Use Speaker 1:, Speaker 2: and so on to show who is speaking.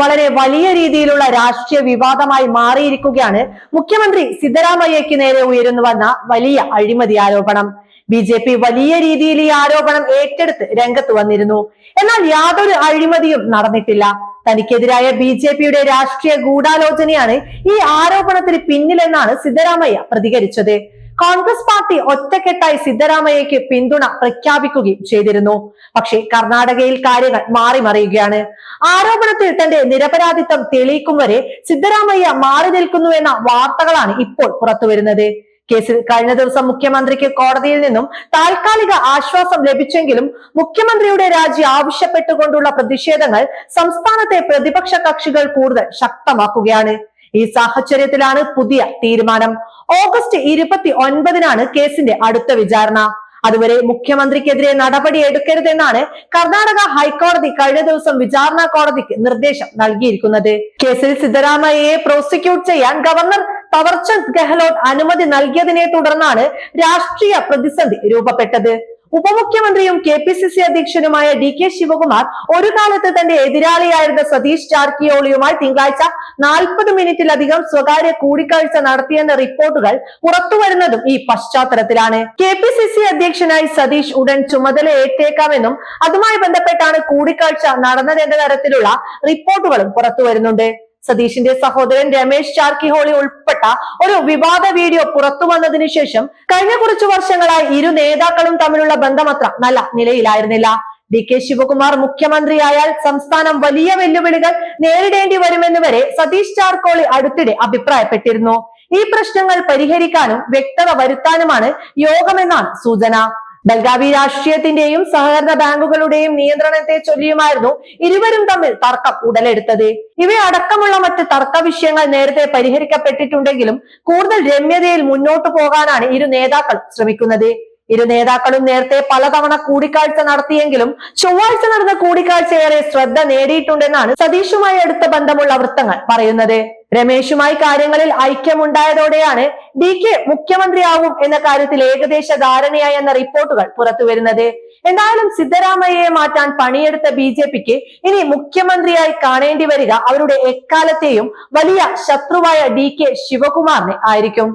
Speaker 1: വളരെ വലിയ രീതിയിലുള്ള രാഷ്ട്രീയ വിവാദമായി മാറിയിരിക്കുകയാണ് മുഖ്യമന്ത്രി സിദ്ധരാമയ്യയ്ക്ക് നേരെ ഉയരുന്നു വന്ന വലിയ അഴിമതി ആരോപണം. ബി ജെ പി വലിയ രീതിയിൽ ഈ ആരോപണം ഏറ്റെടുത്ത് രംഗത്ത് വന്നിരുന്നു. എന്നാൽ യാതൊരു അഴിമതിയും നടന്നിട്ടില്ല. തനിക്കെതിരായ ബി ജെ പിയുടെ രാഷ്ട്രീയ ഗൂഢാലോചനയാണ് ഈ ആരോപണത്തിന് പിന്നിലെന്നാണ് സിദ്ധരാമയ്യ പ്രതികരിച്ചത്. കോൺഗ്രസ് പാർട്ടി ഒറ്റക്കെട്ടായി സിദ്ധരാമയ്യക്ക് പിന്തുണ പ്രഖ്യാപിക്കുകയും ചെയ്തിരുന്നു. പക്ഷേ കർണാടകയിൽ കാര്യങ്ങൾ മാറി മറിയുകയാണ്. ആരോപണത്തിൽ തന്റെ നിരപരാധിത്വം തെളിയിക്കും വരെ സിദ്ധരാമയ്യ മാറി നിൽക്കുന്നുവെന്ന വാർത്തകളാണ് ഇപ്പോൾ പുറത്തുവരുന്നത്. കേസിൽ കഴിഞ്ഞ ദിവസം മുഖ്യമന്ത്രിക്ക് കോടതിയിൽ നിന്നും താൽക്കാലിക ആശ്വാസം ലഭിച്ചെങ്കിലും മുഖ്യമന്ത്രിയുടെ രാജി ആവശ്യപ്പെട്ടുകൊണ്ടുള്ള പ്രതിഷേധങ്ങൾ സംസ്ഥാനത്തെ പ്രതിപക്ഷ കക്ഷികൾ കൂടുതൽ ശക്തമാക്കുകയാണ്. ഈ സാഹചര്യത്തിലാണ് പുതിയ തീരുമാനം. ഓഗസ്റ്റ് ഇരുപത്തി ഒൻപതിനാണ് കേസിന്റെ അടുത്ത വിചാരണ. അതുവരെ മുഖ്യമന്ത്രിക്കെതിരെ നടപടി എടുക്കരുതെന്നാണ് കർണാടക ഹൈക്കോടതി കഴിഞ്ഞ ദിവസം വിചാരണ കോടതിക്ക് നിർദ്ദേശം നൽകിയിരിക്കുന്നത്. കേസിൽ സിദ്ധരാമയ്യയെ പ്രോസിക്യൂട്ട് ചെയ്യാൻ ഗവർണർ തവർചന്ദ് ഗെഹ്ലോട്ട് അനുമതി നൽകിയതിനെ തുടർന്നാണ് രാഷ്ട്രീയ പ്രതിസന്ധി രൂപപ്പെട്ടത്. ഉപമുഖ്യമന്ത്രിയും കെ പി സി സി അധ്യക്ഷനുമായ ഡി കെ ശിവകുമാർ ഒരു കാലത്ത് തന്റെ എതിരാളിയായിരുന്ന സതീഷ് ചാർക്കിയോളിയുമായി തിങ്കളാഴ്ച നാൽപ്പത് മിനിറ്റിലധികം സ്വകാര്യ കൂടിക്കാഴ്ച നടത്തിയെന്ന റിപ്പോർട്ടുകൾ പുറത്തുവരുന്നതും ഈ പശ്ചാത്തലത്തിലാണ്. കെ പി സി സി അധ്യക്ഷനായി സതീഷ് ഉടൻ ചുമതല ഏറ്റേക്കാമെന്നും അതുമായി ബന്ധപ്പെട്ടാണ് കൂടിക്കാഴ്ച നടന്നതെന്ന തരത്തിലുള്ള റിപ്പോർട്ടുകളും പുറത്തുവരുന്നുണ്ട് സതീഷിന്റെ സഹോദരൻ രമേശ് ചാർക്കിഹോളി ഉൾപ്പെട്ട ഒരു വിവാദ വീഡിയോ പുറത്തു വന്നതിനു ശേഷം കഴിഞ്ഞ കുറച്ചു വർഷങ്ങളായി ഇരു നേതാക്കളും തമ്മിലുള്ള ബന്ധമത്ര നല്ല നിലയിലായിരുന്നില്ല. ഡി കെ ശിവകുമാർ മുഖ്യമന്ത്രിയായാൽ സംസ്ഥാനം വലിയ വെല്ലുവിളികൾ നേരിടേണ്ടി വരുമെന്ന് വരെ സതീഷ് ചാർക്കോളി അടുത്തിടെ അഭിപ്രായപ്പെട്ടിരുന്നു. ഈ പ്രശ്നങ്ങൾ പരിഹരിക്കാനും വ്യക്തത വരുത്താനുമാണ് യോഗമെന്നാണ് സൂചന. ബൽഗാവി രാഷ്ട്രീയത്തിന്റെയും സഹകരണ ബാങ്കുകളുടെയും നിയന്ത്രണത്തെ ചൊല്ലിയുമായിരുന്നു ഇരുവരും തമ്മിൽ തർക്കം ഉടലെടുത്തത്. ഇവയടക്കമുള്ള മറ്റ് തർക്ക വിഷയങ്ങൾ നേരത്തെ പരിഹരിക്കപ്പെട്ടിട്ടുണ്ടെങ്കിലും കൂടുതൽ രമ്യതയിൽ മുന്നോട്ടു പോകാനാണ് ഇരു നേതാക്കൾ ശ്രമിക്കുന്നത്. ഇരു നേതാക്കളും നേരത്തെ പലതവണ കൂടിക്കാഴ്ച നടത്തിയെങ്കിലും ചൊവ്വാഴ്ച നടന്ന കൂടിക്കാഴ്ച ഏറെ ശ്രദ്ധ നേടിയിട്ടുണ്ടെന്നാണ് സതീഷുമായി അടുത്ത ബന്ധമുള്ള വൃത്തങ്ങൾ പറയുന്നത്. രമേശുമായി കാര്യങ്ങളിൽ ഐക്യമുണ്ടായതോടെയാണ് ഡി കെ മുഖ്യമന്ത്രിയാവും എന്ന കാര്യത്തിൽ ഏകദേശ ധാരണയായി എന്ന റിപ്പോർട്ടുകൾ പുറത്തുവരുന്നത് എന്തായാലും സിദ്ധരാമയ്യയെ മാറ്റാൻ പണിയെടുത്ത ബി ജെ പിക്ക് ഇനി മുഖ്യമന്ത്രിയായി കാണേണ്ടി വരിക അവരുടെ എക്കാലത്തെയും വലിയ ശത്രുവായ ഡി കെ ശിവകുമാറിനെ ആയിരിക്കും.